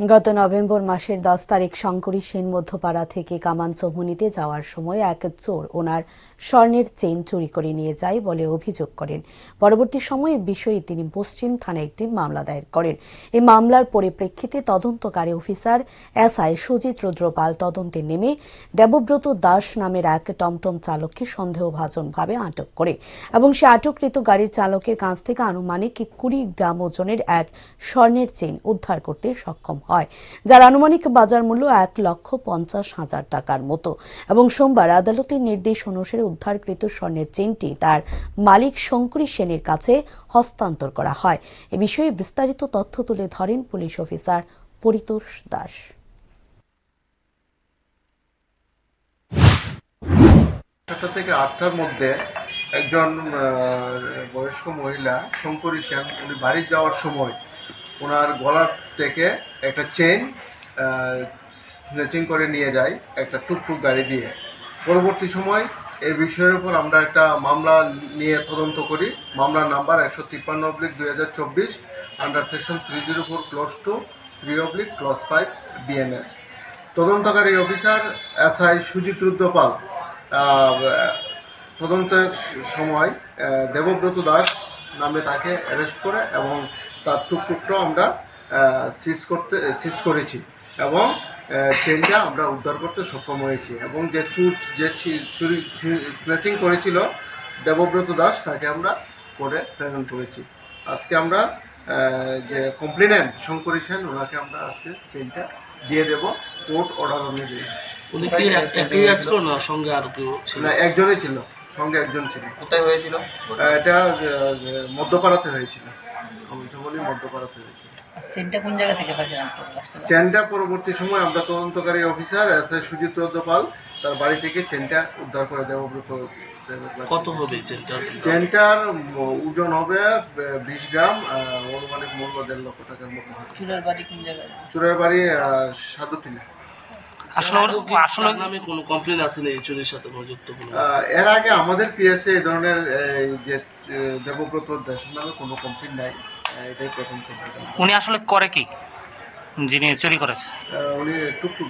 গত নভেম্বর মাসের দশ তারিখ শঙ্করী সেন মধ্যপাড়া থেকে কামান চৌমুনিতে যাওয়ার সময় এক চোর ওনার স্বর্ণের চেইন চুরি করে নিয়ে যায় বলে অভিযোগ করেন। পরবর্তী সময়ে বিষয়ে তিনি পশ্চিম থানায় একটি মামলা দায়ের করেন। এই মামলার পরিপ্রেক্ষিতে তদন্তকারী অফিসার এসআই সুজিত রুদ্রপাল তদন্তে নেমে দেবব্রত দাস নামের এক টমটম চালককে সন্দেহভাজনভাবে আটক করে এবং সে আটককৃত গাড়ির চালকের কাছ থেকে আনুমানিক কুড়ি গ্রাম ওজনের এক স্বর্ণের চেইন উদ্ধার করতে সক্ষম হয়। যার আনুমানিক বাজার মূল্য এক লক্ষ পঞ্চাশ হাজার টাকার মতো। এবং সোমবার আদালতের নির্দেশ অনুসারে উদ্ধারকৃত স্বর্ণের চেইনটি তার মালিক শঙ্করী সেনের কাছে হস্তান্তর করা হয়। এ বিষয়ে বিস্তারিত তথ্য তুলে ধরেন পুলিশ অফিসার পরিতোষ দাস। সাতটা থেকে আটটার মধ্যে একজন বয়স্ক মহিলা শঙ্করী সেন, উনি বাড়ি যাওয়ার সময় ওনার গলার থেকে একটা চেন স্নেচিং করে নিয়ে যায়, একটা টুকটুক গাড়ি দিয়ে। পরবর্তী সময় এই বিষয়ের উপর আমরা একটা মামলা নিয়ে তদন্ত করি। মামলার নাম্বার একশো তিপ্পান্ন অব্লিক দুই হাজার চব্বিশ under section three zero four clause two three oblique clause five BNS তদন্তকারী officer S I Sujit Rudrapal তদন্তের সময় দেবব্রত দাস নামে তাকে অ্যারেস্ট করে এবং তার টুকটুকটাও আমরা সিজ করতে সিজ করেছি এবং চেনটা আমরা উদ্ধার করতে সক্ষম হয়েছি এবং যে চুর যে চুরি স্ন্যাচিং করেছিল দেবব্রত দাস তাকে আমরা করে প্রেরণ করেছি। আজকে আমরা যে কমপ্লেনেন্ট শঙ্করী সেন ওনাকে আমরা আজকে চেনটা দিয়ে দেব কোর্ট অর্ডার অনুযায়ী উনি কি একই কাজ করো না সঙ্গে আর কেউ ছিল? একজনই ছিল সঙ্গে একজন ছিল। কোথায় হয়েছিল? এটা মধ্যপাড়াতে হয়েছিল। মধ্যপাড়াতে হয়েছিল চেনটা কোন জায়গা থেকে পাইছেন আপনার কাছ থেকে? চেনটা পরবর্তী সময় আমরা তদন্তকারী officer S I Sujit Rudrapal তার বাড়ি থেকে চেনটা উদ্ধার করে দেবব্রত কত হবে চেনটা? চেনটার ওজন হবে বিশ গ্রাম আহ, অনুমানিক মূল্য দেড় লক্ষ টাকার মতো হবে। চুলের বাড়ি কোন জায়গায়? চুরের বাড়ি সাধুটিলা আসলে আসলে নামে কোনো কমপ্লেন আছে না এই সাথে যুক্ত কোনো এর আগে আমাদের পিএসএ এই ধরনের এই যে দেবব্রত দেশের নামে কোনো কমপ্লেন নাই। এটাই প্রথম উনি আসলে করে কি? যিনি চুরি করেছে? উনি টুকটুক